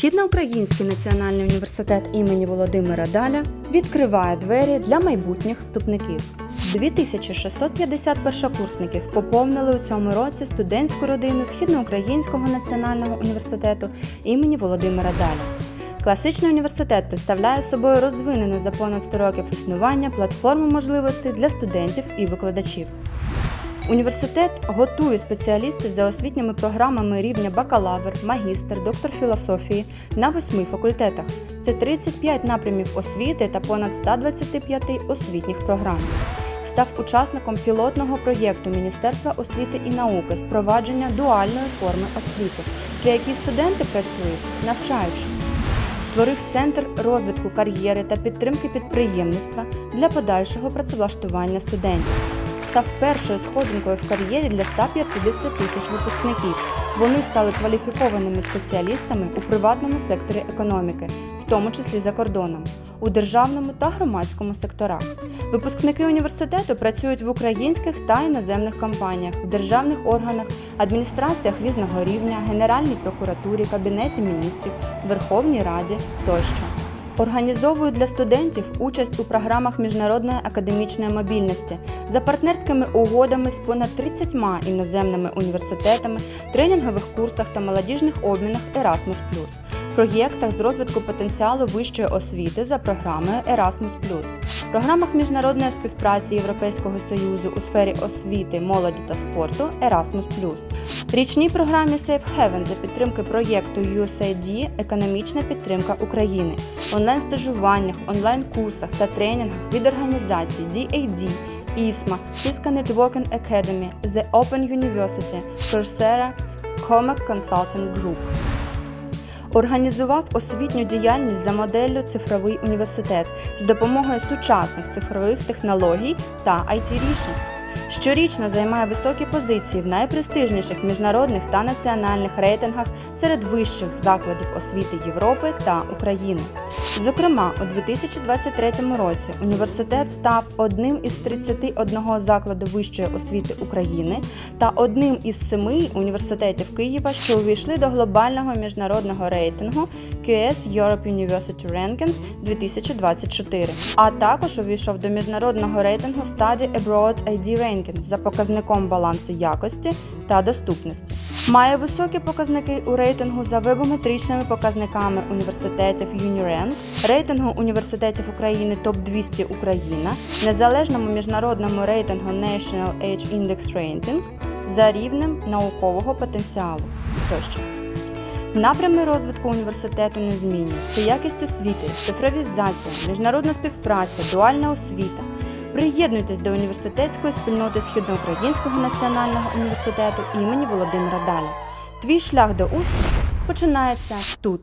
Східноукраїнський національний університет імені Володимира Даля відкриває двері для майбутніх вступників. 2650 першокурсників поповнили у цьому році студентську родину Східноукраїнського національного університету імені Володимира Даля. Класичний університет представляє собою розвинену за понад 100 років існування платформу можливостей для студентів і викладачів. Університет готує спеціалістів за освітніми програмами рівня бакалавр, магістр, доктор філософії на восьми факультетах. Це 35 напрямів освіти та понад 125 освітніх програм. Став учасником пілотного проєкту Міністерства освіти і науки з впровадження дуальної форми освіти, при якій студенти працюють, навчаючись. Створив центр розвитку кар'єри та підтримки підприємництва для подальшого працевлаштування студентів став першою сходинкою в кар'єрі для 150 тисяч випускників. Вони стали кваліфікованими спеціалістами у приватному секторі економіки, в тому числі за кордоном, у державному та громадському секторах. Випускники університету працюють в українських та іноземних компаніях, в державних органах, адміністраціях різного рівня, Генеральній прокуратурі, Кабінеті міністрів, Верховній Раді тощо. Організовують для студентів участь у програмах міжнародної академічної мобільності. За партнерськими угодами з понад 30 іноземними університетами, тренінгових курсах та молодіжних обмінах Erasmus+, проєктах з розвитку потенціалу вищої освіти за програмою Erasmus+, програмах міжнародної співпраці Європейського Союзу у сфері освіти, молоді та спорту Erasmus+, річній програмі Safe Haven за підтримки проєкту USAID Економічна підтримка України, онлайн-стажуваннях, онлайн-курсах та тренінгах від організацій DAD, ISMA, Cisco Networking Academy, The Open University, Coursera, Comac Consulting Group. Організував освітню діяльність за моделлю Цифровий університет з допомогою сучасних цифрових технологій та it рішень. Щорічно займає високі позиції в найпрестижніших міжнародних та національних рейтингах серед вищих закладів освіти Європи та України. Зокрема, у 2023 році університет став одним із 31 закладу вищої освіти України та одним із семи університетів Києва, що увійшли до глобального міжнародного рейтингу QS Europe University Rankings 2024, а також увійшов до міжнародного рейтингу Study Abroad ID Rankings за показником балансу якості та доступності. Має високі показники у рейтингу за вебометричними показниками університетів UniRank, рейтингу університетів України ТОП 200 Україна, незалежному міжнародному рейтингу National Age Index Ranking за рівнем наукового потенціалу тощо. Напрями розвитку університету не. Це якість освіти, цифровізація, міжнародна співпраця, дуальна освіта. Приєднуйтесь до університетської спільноти Східноукраїнського національного університету імені Володимира Даля. Твій шлях до успіху починається тут.